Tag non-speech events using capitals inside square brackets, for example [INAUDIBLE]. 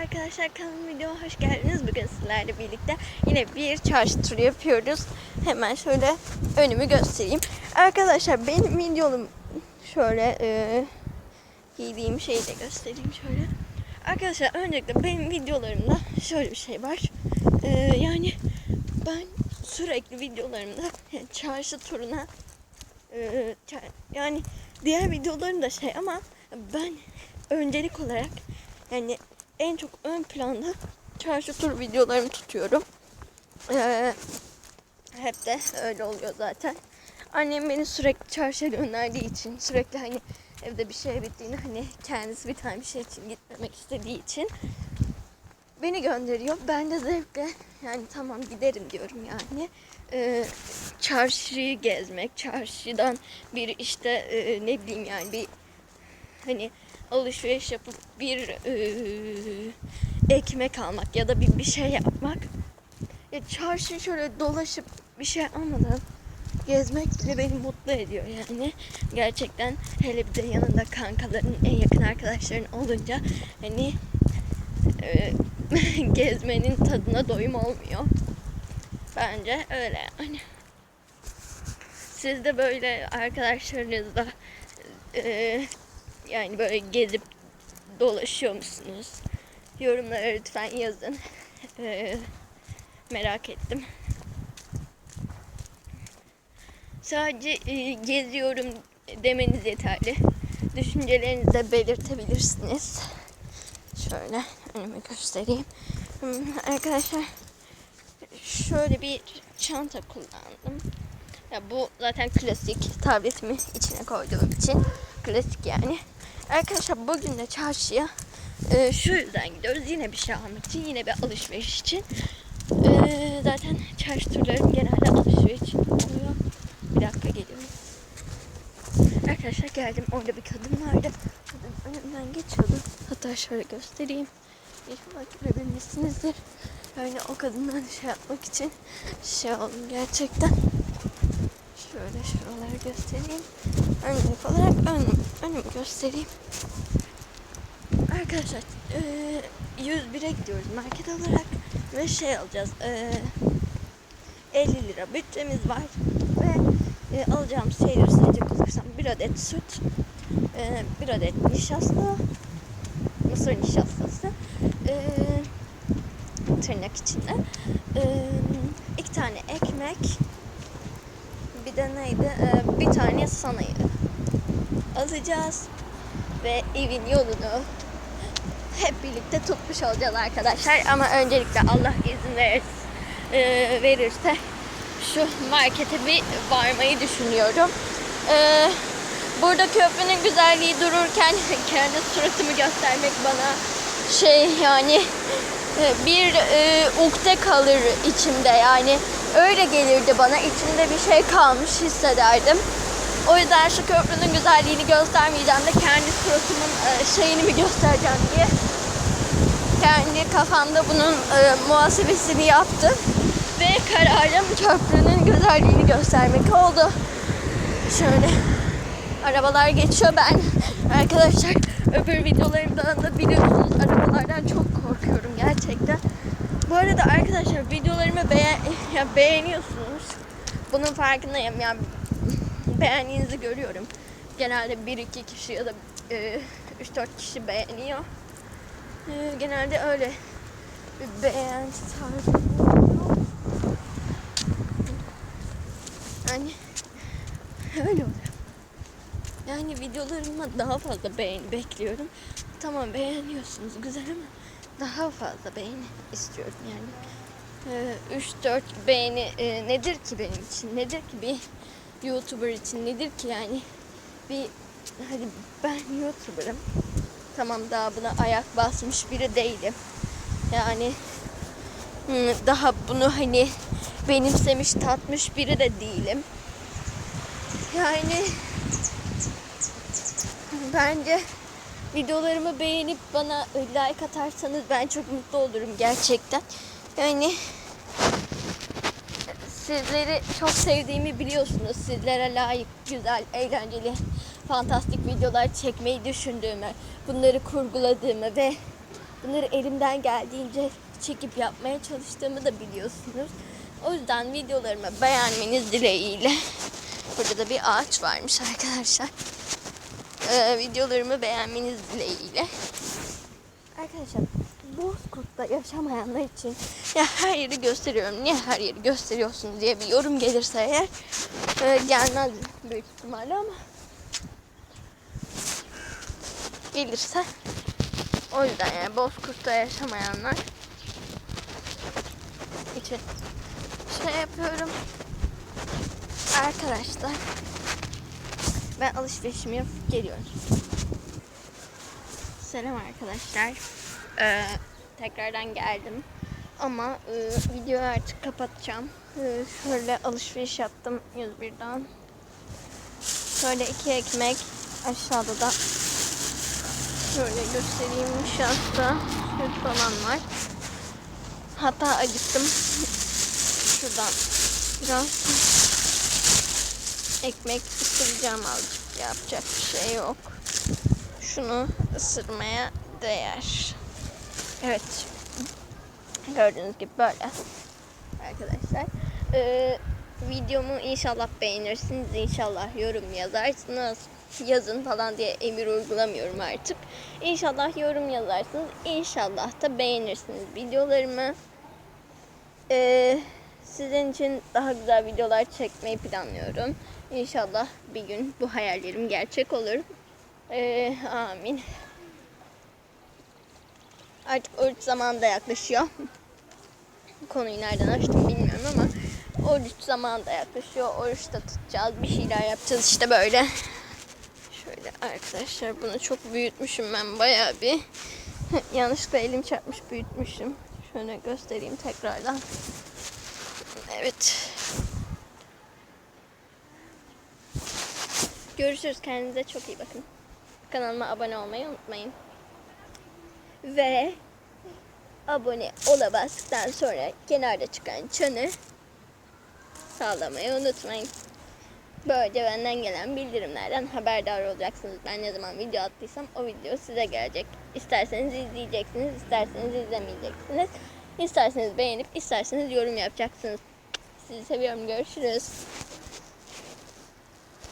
arkadaşlar kanalıma videoma hoş geldiniz. Bugün sizlerle birlikte yine bir çarşı turu yapıyoruz. Hemen şöyle önümü göstereyim. Arkadaşlar benim videom şöyle e, giydiğim şeyi de göstereyim şöyle. Arkadaşlar öncelikle benim videolarımda şöyle bir şey var. E, yani ben sürekli videolarımda çarşı turuna e, yani diğer videolarım da şey ama ben öncelik olarak yani en çok ön planda çarşı tur videolarımı tutuyorum. Ee, hep de öyle oluyor zaten. Annem beni sürekli çarşıya gönderdiği için sürekli hani evde bir şey bittiğini hani kendisi bir tane bir şey için gitmemek istediği için beni gönderiyor. Ben de zevkle yani tamam giderim diyorum yani. Ee, çarşıyı gezmek, çarşıdan bir işte e, ne bileyim yani bir hani alışveriş yapıp bir e, ekmek almak ya da bir, bir şey yapmak. Ya çarşı şöyle dolaşıp bir şey almadan gezmek bile beni mutlu ediyor yani. Gerçekten hele bir de yanında kankaların en yakın arkadaşların olunca hani e, [LAUGHS] gezmenin tadına doyum olmuyor. Bence öyle yani. Siz de böyle arkadaşlarınızla e, yani böyle gezip dolaşıyor musunuz? Yorumlara lütfen yazın. [LAUGHS] E, merak ettim. Sadece e, geziyorum demeniz yeterli. Düşüncelerinizi de belirtebilirsiniz. Şöyle önümü göstereyim. Hmm, Arkadaşlar şöyle bir çanta kullandım. Ya bu zaten klasik tabletimi içine koyduğum için klasik yani. Arkadaşlar bugün de çarşıya e, şu yüzden gidiyoruz. Yine bir şey almak için, yine bir alışveriş için. E, zaten çarşı turlarım genelde alışveriş için oluyor. Bir dakika geliyorum. Arkadaşlar geldim. Orada bir kadın vardı. Kadın önümden geçiyordu. Hatta şöyle göstereyim. İnşallah görebilmişsinizdir. Yani o kadından şey yapmak için şey oldum gerçekten. Şöyle şuraları göstereyim. Önlük olarak ön, önümü göstereyim. Arkadaşlar eee 101'e gidiyoruz market olarak ve şey alacağız. eee 50 lira bütçemiz var ve e, alacağım şeyleri sayacak olursam bir adet süt, e, bir adet nişasta, mısır nişastası, e, tırnak içinde, e, iki tane ekmek, bir de neydi? E, bir tane sanayı alacağız ve evin yolunu hep birlikte tutmuş olacağız arkadaşlar. Ama öncelikle Allah izin verir, e, verirse şu markete bir varmayı düşünüyorum. E, burada köprünün güzelliği dururken [LAUGHS] kendi suratımı göstermek bana şey yani e, bir e, ukde kalır içimde yani öyle gelirdi bana içimde bir şey kalmış hissederdim. O yüzden şu köprünün güzelliğini göstermeyeceğim de kendi suratımın e, şeyini mi göstereceğim diye kendi kafamda bunun e, muhasebesini yaptım. Ve kararım köprünün güzelliğini göstermek oldu. Şöyle arabalar geçiyor ben arkadaşlar öbür videolarımdan da biliyorsunuz arabalardan çok korkuyorum gerçekten. Bu arada arkadaşlar videolarımı beğen [LAUGHS] ya beğeniyorsunuz. Bunun farkındayım yani beğendiğinizi görüyorum. Genelde 1-2 kişi ya da e, 3-4 kişi beğeniyor. E, genelde öyle bir beğenti tarzı. Yani [LAUGHS] öyle oluyor. Yani videolarıma daha fazla beğeni bekliyorum. Tamam beğeniyorsunuz güzel ama daha fazla beğeni istiyorum yani. Ee, 3-4 beğeni e, nedir ki benim için? Nedir ki bir YouTuber için? Nedir ki yani? Bir hadi ben YouTuber'ım. Tamam daha buna ayak basmış biri değilim. Yani daha bunu hani benimsemiş tatmış biri de değilim. Yani bence videolarımı beğenip bana like atarsanız ben çok mutlu olurum gerçekten. Yani sizleri çok sevdiğimi biliyorsunuz. Sizlere layık, güzel, eğlenceli, fantastik videolar çekmeyi düşündüğümü, bunları kurguladığımı ve bunları elimden geldiğince çekip yapmaya çalıştığımı da biliyorsunuz. O yüzden videolarımı beğenmeniz dileğiyle. Burada da bir ağaç varmış arkadaşlar. Ee, videolarımı beğenmeniz dileğiyle. Arkadaşlar Bozkurt'ta yaşamayanlar için ya her yeri gösteriyorum. Niye her yeri gösteriyorsunuz diye bir yorum gelirse eğer e, gelmez büyük ihtimalle ama gelirse o yüzden yani Bozkurt'ta yaşamayanlar için şey yapıyorum. Arkadaşlar ben alışverişimi yapıp geliyorum. Selam arkadaşlar. Ee, tekrardan geldim. Ama e, videoyu artık kapatacağım. Ee, şöyle alışveriş yaptım 101'den. Şöyle iki ekmek. Aşağıda da şöyle göstereyim nişasta. Süt falan var. Hatta acıktım. Şuradan biraz ekmek ısıracağım azıcık. Yapacak bir şey yok. Şunu ısırmaya değer. Evet. Gördüğünüz gibi böyle. Arkadaşlar. Ee, videomu inşallah beğenirsiniz. İnşallah yorum yazarsınız. Yazın falan diye emir uygulamıyorum artık. İnşallah yorum yazarsınız. İnşallah da beğenirsiniz videolarımı. Ee, sizin için daha güzel videolar çekmeyi planlıyorum. İnşallah bir gün bu hayallerim gerçek olur. Ee, amin. Artık oruç zamanı da yaklaşıyor. Konuyu nereden açtım bilmiyorum ama oruç zamanı da yaklaşıyor. Oruç da tutacağız. Bir şeyler yapacağız işte böyle. Şöyle arkadaşlar bunu çok büyütmüşüm ben bayağı bir. [LAUGHS] Yanlışlıkla elim çarpmış büyütmüşüm. Şöyle göstereyim tekrardan. Evet. Görüşürüz. Kendinize çok iyi bakın. Kanalıma abone olmayı unutmayın. Ve abone ola bastıktan sonra kenarda çıkan çanı sağlamayı unutmayın. Böylece benden gelen bildirimlerden haberdar olacaksınız. Ben ne zaman video attıysam o video size gelecek. İsterseniz izleyeceksiniz, isterseniz izlemeyeceksiniz. İsterseniz beğenip, isterseniz yorum yapacaksınız. Sizi seviyorum. Görüşürüz.